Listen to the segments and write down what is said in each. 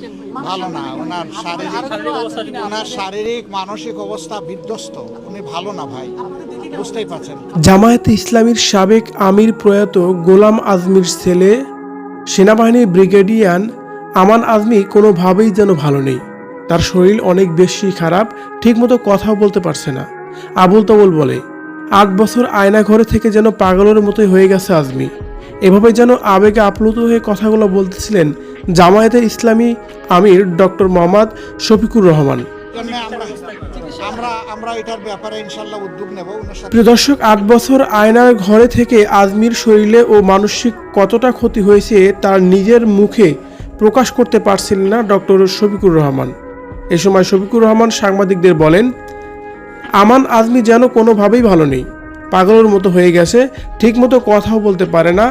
কেমন ভালো না ওনার শারীরিক ওনার শারীরিক মানসিক অবস্থা বিধ্বস্ত। উনি ভালো না ভাই। বুঝতেই পারছেন। জামায়াতে ইসলামীর সাবেক আমির প্রয়াত গোলাম আজমির ছেলে সেনাবাহিনীর ব্রিগেডিয়ান আমান আজমি কোনোভাবেই যেন ভালো নেই। তার শরীর অনেক বেশি খারাপ ঠিকমতো কথাও বলতে পারছে না। আবুল তাবুল বলে আট বছর আয়না ঘরে থেকে যেন পাগলের মতোই হয়ে গেছে আজমি। এভাবে যেন আবেগে আপ্লুত হয়ে কথাগুলো বলতেছিলেন জামায়াতে ইসলামী আমির ডক্টর মোহাম্মদ শফিকুর রহমান। আমরা আমরা আমরা এটার ব্যাপারে ইনশাল্লাহ উদ্যোগ নেব। ওনার প্রিয় দর্শক আট বছর আয়নার ঘরে থেকে আজমির শরীরে ও মানসিক কতটা ক্ষতি হয়েছে তার নিজের মুখে প্রকাশ করতে পারছিলেন না ডক্টর শফিকুর রহমান। এ সময় শফিকুর রহমান সাংবাদিকদের বলেন আমান আজমি যেন কোনোভাবেই ভালো নেই। পাগলের মতো হয়ে গেছে ঠিকমতো কথাও বলতে পারে না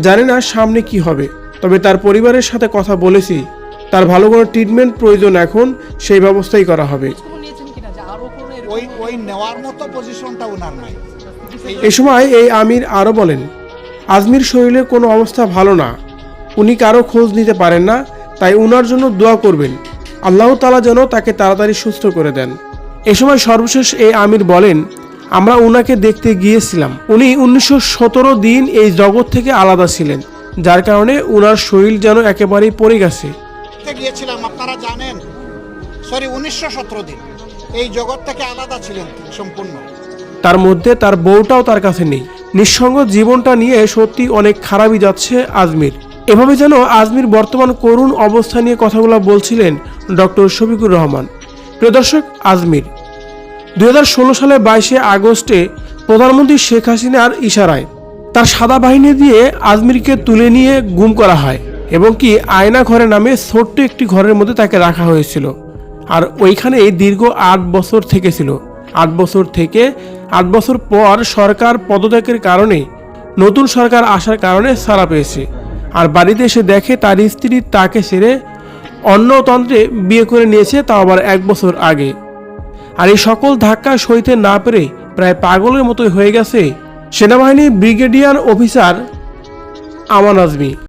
জানি না সামনে কি হবে। তবে তার পরিবারের সাথে কথা বলেছি। তার ভালো কোনো ট্রিটমেন্ট প্রয়োজন এখন সেই ব্যবস্থাই করা হবে। এ সময় এই আমির আরও বলেন আজমির শরীরে কোনো অবস্থা ভালো না। উনি কারও খোঁজ নিতে পারেন না তাই উনার জন্য দোয়া করবেন। আল্লাহ তালা যেন তাকে তাড়াতাড়ি সুস্থ করে দেন। এ সময় সর্বশেষ এই আমির বলেন আমরা উনাকে দেখতে গিয়েছিলাম। উনি উনিশশো সতেরো দিন এই জগৎ থেকে আলাদা ছিলেন। যার কারণে উনার শরীর যেন একেবারেই পড়ে গেছে। গিয়েছিলাম আপনারা জানেন? সরি উনিশশো সতেরো দিন। এই জগৎ থেকে আলাদা ছিলেন সম্পূর্ণ। তার মধ্যে তার বউটাও তার কাছে নেই। নিঃসঙ্গ জীবনটা নিয়ে সত্যি অনেক খারাপই যাচ্ছে আজমির। এভাবে যেন আজমির বর্তমান করুণ অবস্থা নিয়ে কথাগুলো বলছিলেন ডক্টর শফিকুর রহমান। প্রিয় দর্শক আজমির। ষোলো সালের বাইশে আগস্টে প্রধানমন্ত্রী শেখ হাসিনার ইশারায় তার সাদা বাহিনী দিয়ে আজমিরকে তুলে নিয়ে গুম করা হয় এবং কি আয়না ঘরে নামে ছোট্ট একটি ঘরের মধ্যে তাকে রাখা হয়েছিল। আর ওইখানেই দীর্ঘ আট বছর থেকেছিল। আট বছর থেকে আট বছর পর সরকার পদত্যাগের কারণে, নতুন সরকার আসার কারণে সারা পেয়েছে। আর বাড়িতে এসে দেখে তার স্ত্রী তাকে ছেড়ে অন্যতন্ত্রে বিয়ে করে নিয়েছে তাও আবার এক বছর আগে। আর এই সকল ধাক্কা সইতে না পেরে প্রায় পাগলের মতোই হয়ে গেছে সেনাবাহিনী ব্রিগেডিয়ার অফিসার আমান আজমি।